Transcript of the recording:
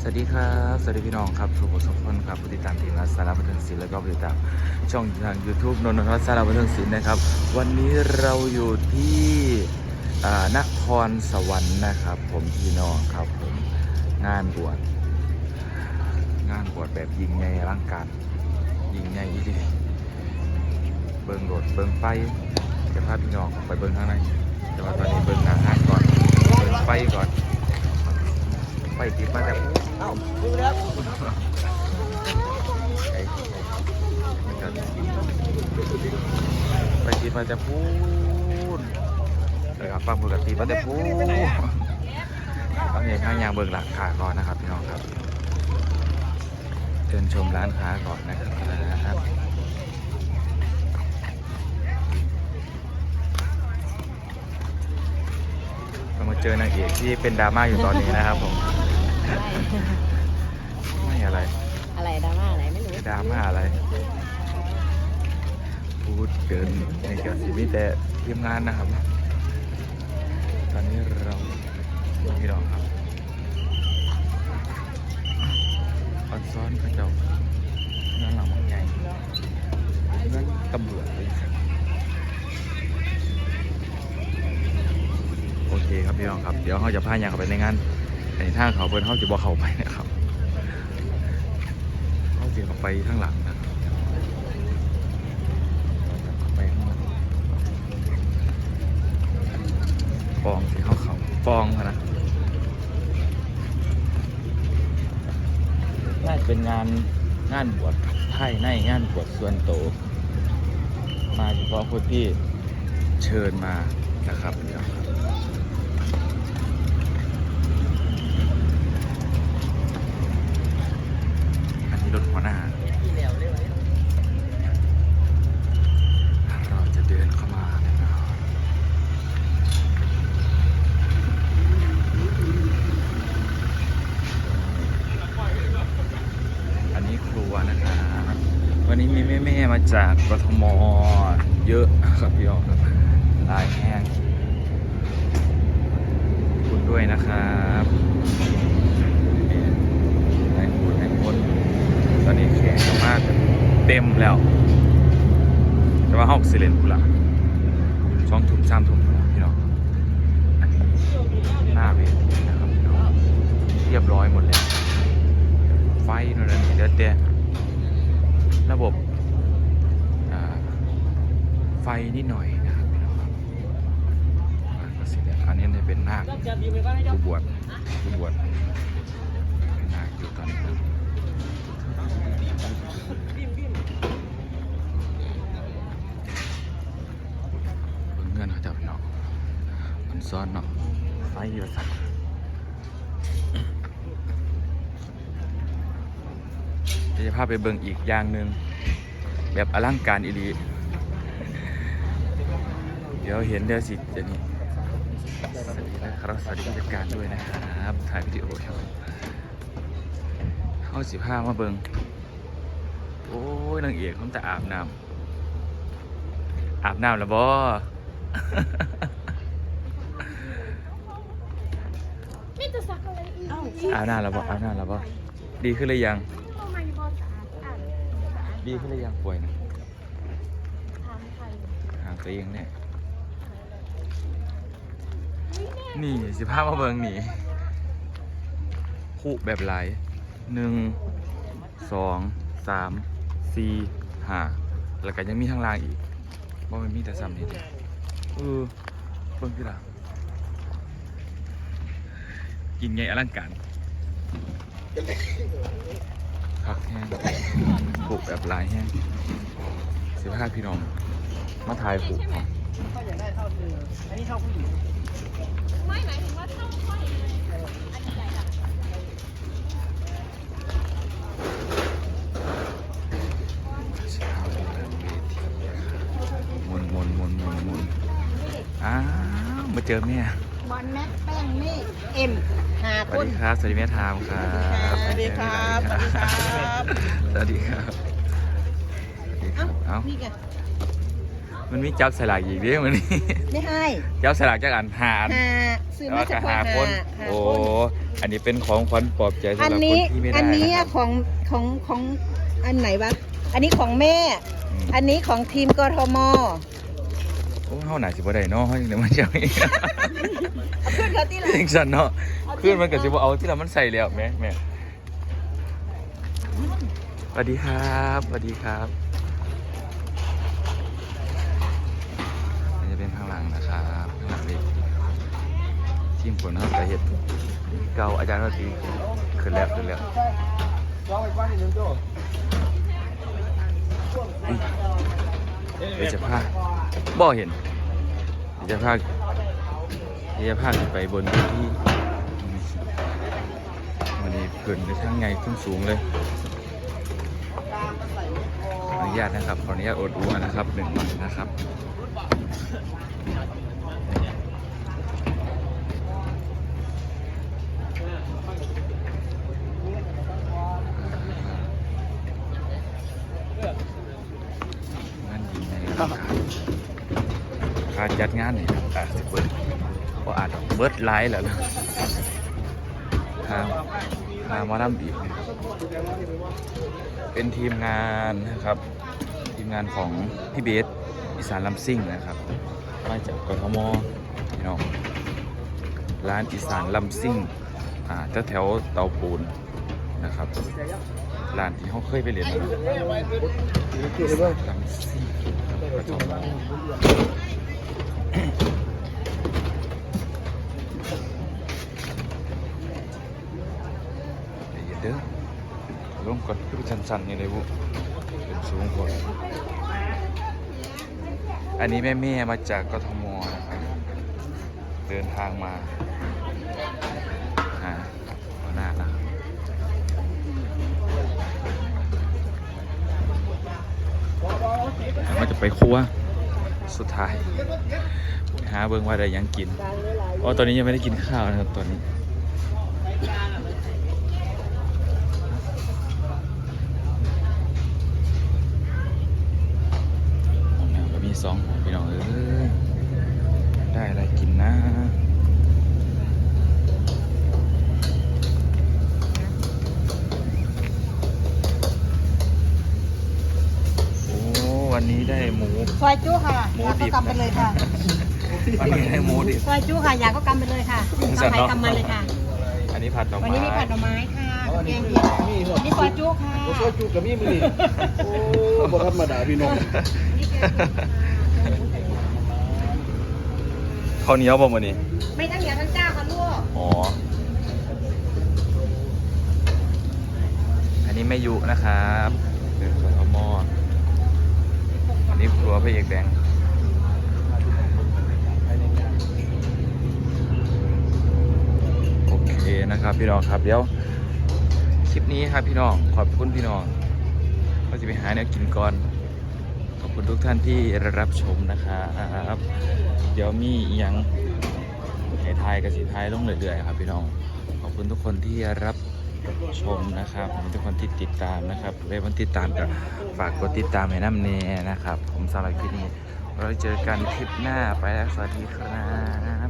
สวัสดีครับ สวัสดีพี่น้องครับทุกคนทุกคนครับผู้ติดตามทีมงานสารบันเทิงศิลป์และก็ผู้ติดตามช่องทาง YouTube นนทวัฒน์สารบันเทิงศิลป์นะครับ วันนี้เราอยู่ที่นครสวรรค์นะครับ ผมพี่น้องครับผมงานบวชงานบวชแบบยิงใหญ่อลังการยิงใหญ่อีดีเบิ้งโดดเบิ้งไฟจะพาพี่น้องไปเบิ้งข้างในแต่ว่าตอนนี้เบิ้งหน้างานก่อนเบิ้งไฟก่อน ไฟติดมาจากเอ้าดูแล้วไปติดมาจากพูนเลยครับฟังปกติมาจากพูนต้องเห็นข้างยางเบิ่งหลักขาก่อนนะครับพี่น้องครับเชิญชมร้านค้าก่อนนะครับเรามาเจอนางเอกที่เป็นดราม่าอยู่ตอนนี้นะครับผม ไม่อะไร อะไรดราม่าอะไรไม่รู้ไม่ดราม่าอะไร พูดเกินในเกี่ยวกับชีวิตแต่ทีมงานนะครับ ตอนนี้เราพี่น้องครับออนซ้อนพระเจ้านั่นหลังมันใหญ่นั่นตำรวจเลยครับโอเคครับพี่น้องครับ เดี๋ยวเขาจะพาอย่างเข้าไปในงาน ในทางเขาเพิ่นเขาจะบอกเขาไปนะครับเขาเสียออกไปข้างหลังนะไปข้างหลังฟองสีเขาเขาฟองพะนะน่าจะเป็นงานงานบวชไทยในงานบวชส่วนโตวมาเฉพาะคนที่เชิญมานะครับเดี๋ยวอันนี้ รถหัวหน้า เราจะเดินเข้ามานะครับอันนี้ครัวนะครับวันนี้มีแม่ๆมาจากกทมเยอะครับพี่ออกครับลายแห้งขอบคุณด้วยนะครับนี่ให้คุณให้คนตอนนี้แขกก็มาก เต็มแล้ว แต่ว่าห้องสิเลนกูละสองทุ่มสามทุ่มพี่น้องหน้าเวทีนะครับพี่น้องเรียบร้อยหมดแล้วไฟนู่นนั่นนี่เดี๋ยวแต่ระบบไฟนิดหน่อยนะครับพี่น้องครับอ่าก็สิแล้วอันนี้จะเป็นหน้าผู้บวชผู้บวชเป็นนาคอยู่ตอนนี้ครับเบิ่งเงินเขาเจ้าพี่น้องมันซ้อนเนาะไฟอยู่สั่น เดี๋ยว จะพาไปเบิ่งอีกอย่างหนึ่งแบบอลังการอีหลีเดี๋ยวเห็นเดี๋ยวสิจะนี่สวัสดีนะครับสวัสดีผู้จัดการด้วยนะครับถ่ายวิดีโอครับเข้าสิบห้ามาเบิ่งโอ้ยนางเอกเขาจะอาบน้ำอาบน้ำแล้วบ่ไม่จะซักอะไรอีกเอ้าอาบน้ำแล้วบ่อาบน้ำแล้วบ่ดีขึ้นหรือยัง ดดีขึ้นหรือยังป่วยนะถามใครหาตัวเองเนี่ย นี่แน่นี่สิภาพมาเบิงนี่คู่แบบไหลายหนึ่งสองสามสี่ห้าแล้วก็ยังมีข้างล่างอีกว่ามันมีแต่ซ้ำนี่เด้อเออเบิ่งพี่ล่ะกินไงอลังการ ผักแห้งผูกแบบลายแห้งสิภาพี่น้อง มาถ่ายผูกของเขาอยากได้เท่าเธออันนี้เท่าผู้หญิงไม่หมายถึงว่าเท่าค่อยอันนี้ใหญ่ละมนมนมนมนมนอ้าวมาเจอแม่ บอลแม็กแป้งนี่เอ็มหาสควัสนดีครับ สวัสดีแม่ทามครับสวัสดีครับสวัสดีครับสวัสดีครับ สวัสดีคเอ้ารับ เอ้า นี่ไงมันมีจับสลากอีกเด้มันนี่ไม่ให้จับสลากจากอันหาอันหาซื้อแล้วมาเฉก็พาะหาหาคน หาโอ้ คนอันนี้เป็นของขวัญปลอบใจสำหอัรับนคนนี้ที่ไม่ได้อันนี้นะครับของของของอันไหนวะอันนี้ของแม่ อืมอันนี้ของทีมกทม โอ้เฮาหนาสิบ่ได้เนาะเฮาจังได๋มันจะอีกเอาขึ้นเขาที่ไหนจังซั่นเนาะขึ้นมันก็สิบ่เอาที่ละมันใส่แล้วแม่แม่สวัสดีครับสวัสดีครับอันนี้จะเป็นข้างหลังนะครับข้างหลังเวทีทีมฝนเฮาก็เฮ็ดเก่าอาจารย์ว่าสิขึ้นแล้วขึ้นแล้ว เดี๋ยวจะพาบ่เห็นเดี๋ยวจะพาเดี๋ยวจะพาขึ้นไปบนที่วันนี้เกินไปทั้งไงขึ้นสูงเลยขออนุญาตนะครับขออนุญาตอดอ้วนะครับหนึ่งวันนะครับ งานดีนะครับ การจัดงานนี่อาจจะเบิดก็อาจเบิดไลฟ์แล้วล่ะทางทางมาทำอีกเป็นทีมงานนะครับ ทีมงานของพี่เบสอีสานลำซิ่งนะครับมาจากกทมพี่น้องร้านอีสานลำซิ่งอ่าแถวแถวเตาปูน นะครับร้านที่เขาเคยไปเรียนมาลำซี่กระทงเดี๋ยวเด้อลงก่อนคือชันๆนี่เลยบุเป็นสูงกว่าอันนี้แม่แม่ๆมาจากกทมนะครับเดินทางมาหัวหน้านะครับ มันจะไปครัวสุดท้ายหาเบิ่งว่าได้ยังกินอ๋อตอนนี้ยังไม่ได้กินข้าวนะครับตอนนี้ห้องน้ำก็มีสองพี่น้องเอ้ยได้อะไรกินนะ โอ้ วันนี้ได้หมู ซอยจุค่ะหมูอยากดิก็บ กำไปเลยค่ะวันนี้ได้หมูดิบ ซอยจุค่ะอยากก็กำไปเลยค่ะสั่กำนไปเนาะกำมาเลยค่ะ อันนี้ผัดดอกวันไม้นี้มีผัดหน่อไม้ค่ะกับแกงเขียวอันนี่ซอยจุค่ะโอ้โหจูกับมีมือนี่โอ้บ่ธรรมดาพี่น้องข้าวเหนียวบ่มื้อนี้ไม่ทั้งเหนียวทั้งเจ้าค่ะลูกอ๋อ อันนี้แม่ยุนะครับเดินกทมอั นนี้ครัวพระเอกแดงโอเคนะครับพี่น้องครับเดี๋ยวคลิปนี้ครับพี่น้องขอบคุณพี่น้องก็จะไปหาแนวกินก่อน ขอบคุณทุกท่านที่รับชมนะครับ เดี๋ยวมีอหยังให้ทยกับสีทายลงเรื่อยๆครับพี่น้อง ขอบคุณทุกคนที่รับ ชมนะครับทุกคนที่ติดตามนะครับเว็บติดตามกับฝากกดติดตามให้น้ำเนนะครับ ผมสำหรับคลิปนี้ เราเจอกันคลิปหน้าไปแล้วสวัสดีครับ